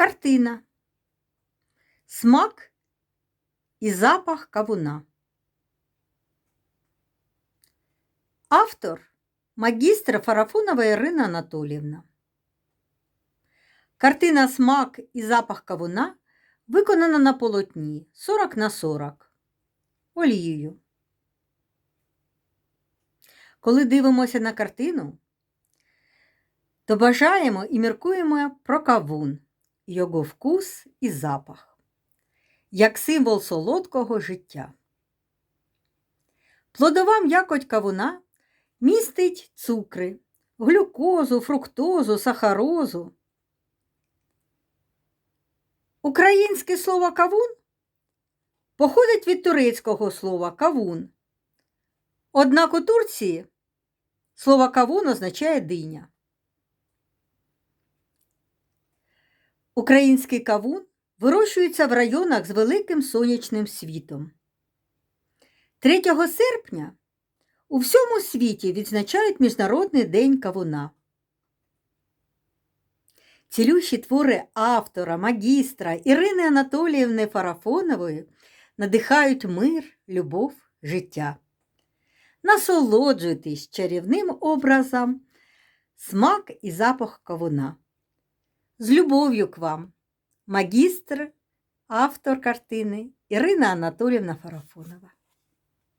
Картина. Смак і запах кавуна. Автор магістра Фарафунова Ірина Анатоліївна. Картина Смак і запах кавуна виконана на полотні 40 на 40 олією. Коли дивимося на картину, то бажаємо і міркуємо про кавун, його вкус і запах, як символ солодкого життя. Плодова м'якоть кавуна містить цукри, глюкозу, фруктозу, сахарозу. Українське слово кавун походить від турецького слова кавун. Однак у Турції слово кавун означає диня. Український кавун вирощується в районах з великим сонячним світом. 3 серпня у всьому світі відзначають Міжнародний день кавуна. Цілющі твори автора, магістра Ірини Анатоліївни Фарафонової надихають мир, любов, життя. Насолоджуйтесь чарівним образом, смак і запах кавуна. З любов'ю к вам, магістр, автор картини Ірина Анатолівна Фарафонова.